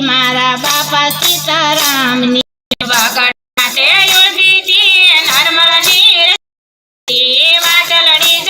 મારા બાપા સીતારામની વાગડ માટે યોજીતી નર્મલની વાટલડી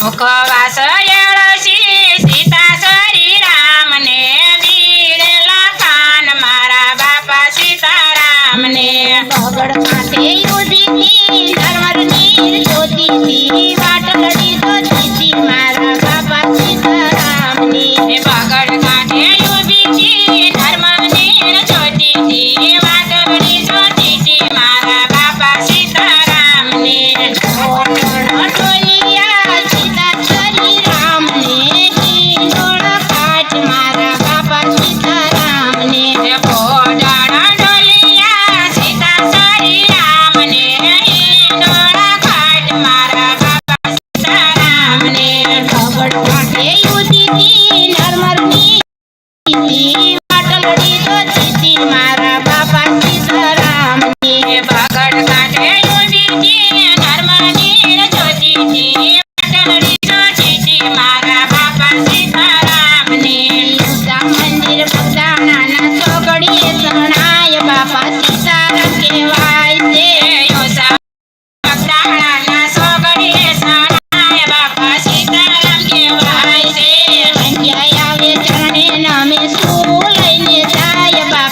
¿Cómo vas a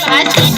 来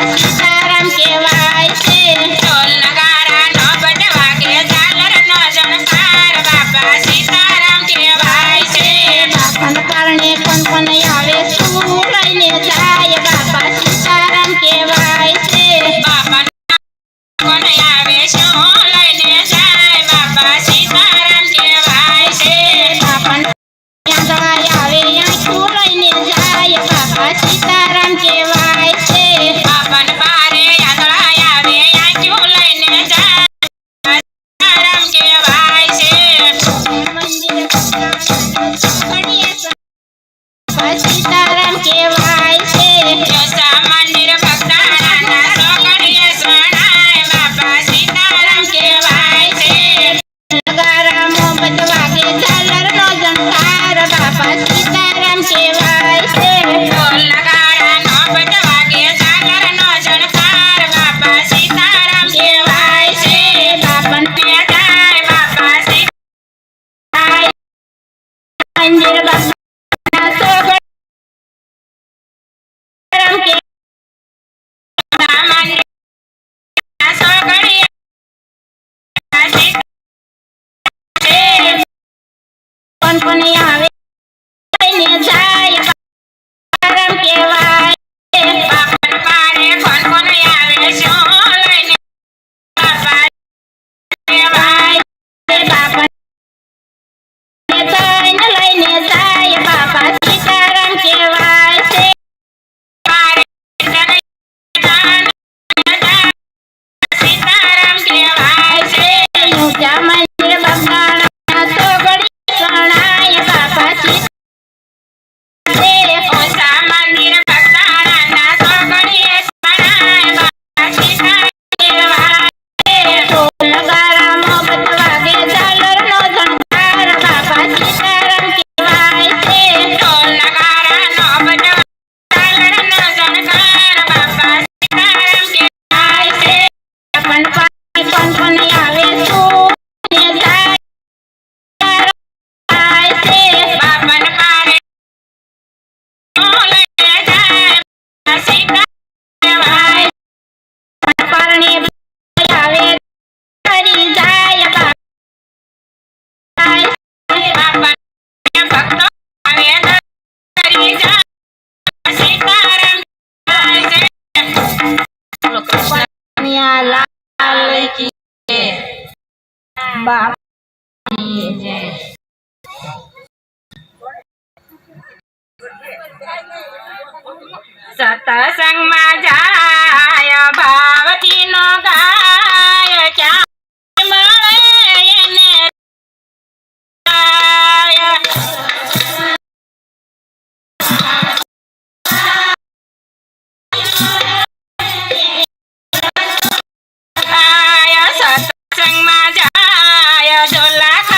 Música Yeah. પણ આવે ને જાય પરમ કહેવાય પાપડ પાડે કોણ કોણ આવે. શું lalaki bapaknya. Satu sang majalah. yo la